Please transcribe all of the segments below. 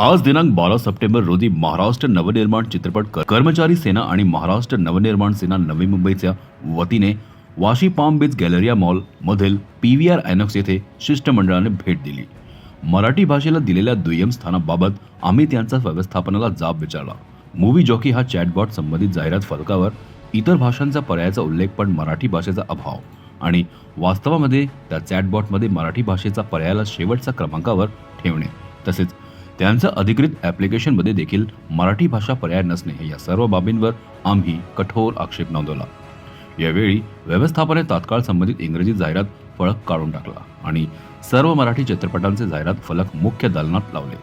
आज दिनांक बारा सप्टेंबर रोजी महाराष्ट्र नवनिर्माण चित्रपट कर्मचारी सेना आणि महाराष्ट्र नवनिर्माण सेना नवी मुंबईच्या वतीने Vashi Palm Beach Galleria Mall मधील पी व्ही आर आयनॉक्स येथे शिष्टमंडळाने भेट दिली. मराठी भाषेला दिलेल्या दुय्यम स्थानाबाबत आम्ही त्यांचा व्यवस्थापनाला जाब विचारला. मूवी जॉकी हा चॅटबॉट संबंधित जाहिरात फलकावर इतर भाषांचा पर्यायाचा उल्लेख पण मराठी भाषेचा अभाव आणि वास्तवामध्ये त्या चॅटबॉटमध्ये मराठी भाषेचा पर्यायाला शेवटच्या क्रमांकावर ठेवणे तसेच त्यांचं अधिकृत ॲप्लिकेशनमध्ये देखील मराठी भाषा पर्याय नसणे या सर्व बाबींवर आम्ही कठोर आक्षेप नोंदवला. यावेळी व्यवस्थापने तात्काळ संबंधित इंग्रजी जाहिरात फलक काढून टाकला आणि सर्व मराठी चित्रपटांचे जाहिरात फलक मुख्य दालनात लावले.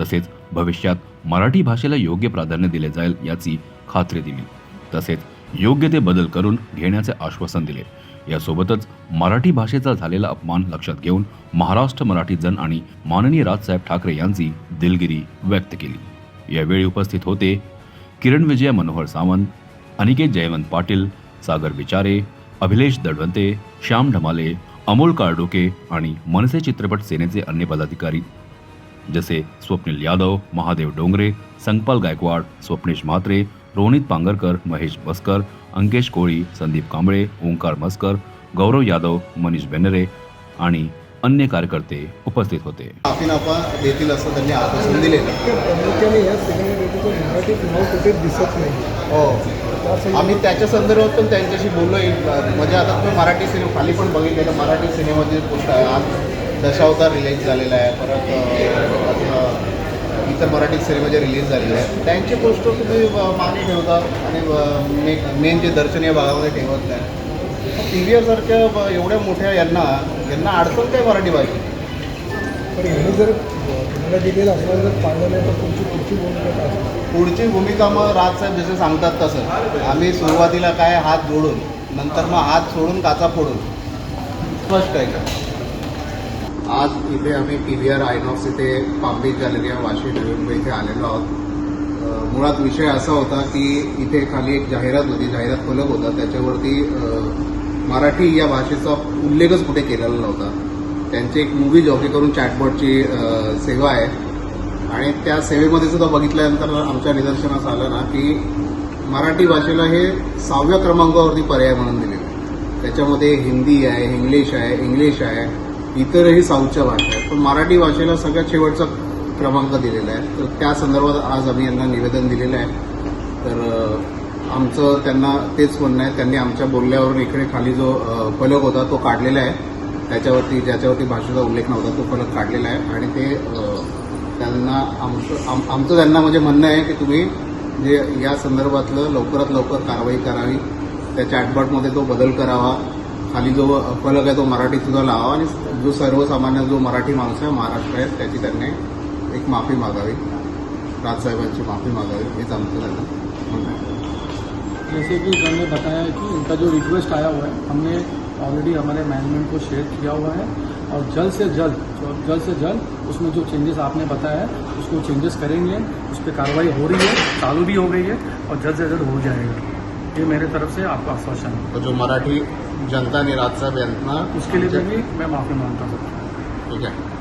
तसेच भविष्यात मराठी भाषेला योग्य प्राधान्य दिले जाईल याची खात्री दिली. तसेच योग्य ते बदल करून घेण्याचे आश्वासन दिले. यासोबतच मराठी भाषेचा झालेला अपमान लक्षात घेऊन महाराष्ट्र मराठी जन आणि माननीय राजसाहेब ठाकरे यांची दिलगिरी व्यक्त केली. यावेळी उपस्थित होते किरण विजय मनोहर सावंत अनिकेत जयवंत पाटील सागर विचारे अभिलेश दडवंते श्याम ढमाले अमोल काळडोके आणि मनसे चित्रपट सेनेचे अन्य पदाधिकारी जसे स्वप्नील यादव महादेव डोंगरे संकपाल गायकवाड स्वप्नेश म्हात्रे रोनित पांगरकर महेश बसकर अंकेश कोळी संदीप कांबळे ओंकार मस्कर गौरव यादव मनीष बेनरे आणि अन्य कार्यकर्ते उपस्थित होते. माफीनामा देतील असं त्यांनी आश्वासन दिलेलं प्रामुख्याने या सिनेमागृहाचं मराठीत नाव कुठे दिसत नाही. हो. आम्ही त्याच्या संदर्भात पण त्यांच्याशी बोललो. म्हणजे आता तुम्ही मराठी सिनेमा खाली पण बघितलेलं मराठी सिनेमाचे आहे आज दशावतार रिलीज झालेला आहे. परत इतर मराठी सिनेमा जे रिलीज झालेले आहेत त्यांचे पोस्टर तुम्ही मागे ठेवतात आणि मेन जे दर्शनीय भागामध्ये ठेवत नाही. पी व्ही आरसारख्या ब- एवढ्या मोठ्या यांना यांना अडचण काय मराठी भाषेत? पण ह्याने जर तुम्हाला दिलेलं असलं जर पाहिलं नाही तर तुमची पुढची भूमिका काय असणार? पुढची भूमिका मग राजसाहेब जसे सांगतात तसं. आम्ही सुरुवातीला काय हात जोडून नंतर मग हात सोडून काचा फोडून. स्पष्ट आहे का? आज इथे आम्ही पी व्ही आर आयनॉक्स इथे पांबी गॅलरी वाशी नवी मुंबई इथे आलेलो आहोत. मुळात विषय असा होता की इथे खाली एक जाहिरात होती जाहिरात फलक होता. त्याच्यावरती मराठी या भाषेचा उल्लेखच कुठे केलेला नव्हता. त्यांची एक मूवी जॉकी करून चॅटबॉटची सेवा आहे. आणि त्या सेवेमध्ये सुद्धा बघितल्यानंतर आमच्या निदर्शनास आलं ना की मराठी भाषेला हे सहाव्या क्रमांकावरती पर्याय म्हणून दिलेलं आहे त्याच्यामध्ये हिंदी आहे इंग्लिश आहे इंग्लिश आहे. इतरही साऊथच्या भाषा आहेत. पण मराठी भाषेला सगळ्यात शेवटचा क्रमांक दिलेला आहे. तर त्या संदर्भात आज आम्ही यांना निवेदन दिलेलं आहे. तर आमचं त्यांना तेच म्हणणं आहे. त्यांनी आमच्या बोलल्यावरून इकडे खाली जो फलक होता तो काढलेला आहे. त्याच्यावरती ज्याच्यावरती भाषेचा उल्लेख नव्हता तो फलक काढलेला आहे. आणि ते त्यांना आमचं आम, आमचं त्यांना म्हणजे म्हणणं आहे की तुम्ही जे या संदर्भातलं लवकरात लवकर कारवाई करावी. त्या चॅटबॉटमध्ये तो बदल करावा. खाली जो फलक आहे तो मराठीत सुद्धा लावा जो सर्वसामान्य जो मराठी माणूस आहे महाराष्ट्र आहे, त्याची त्यांनी एक माफ़ी मागावी. राजसाहेबांची माफ़ी मागावी, हेच आमचं त्यांना जैसे कि सर ने बताया कि उनका जो रिक्वेस्ट आया हुआ है, हमने ऑलरेडी हमारे मैनेजमेंट को शेयर किया हुआ है और जल्द से जल्द जल्द से जल्द उसमें जो चेंजेस आपने बताया है, उसको चेंजेस करेंगे, उस पर कार्रवाई हो रही है, चालू भी हो गई है और जल्द से जल्द हो जाएगा। ये मेरे तरफ से आपका आश्वासन है। तो जो मराठी जनता आणि राजसाहेब यांना उसके लिए भी मैं माफ़ी मांगता हूँ। ठीक आहे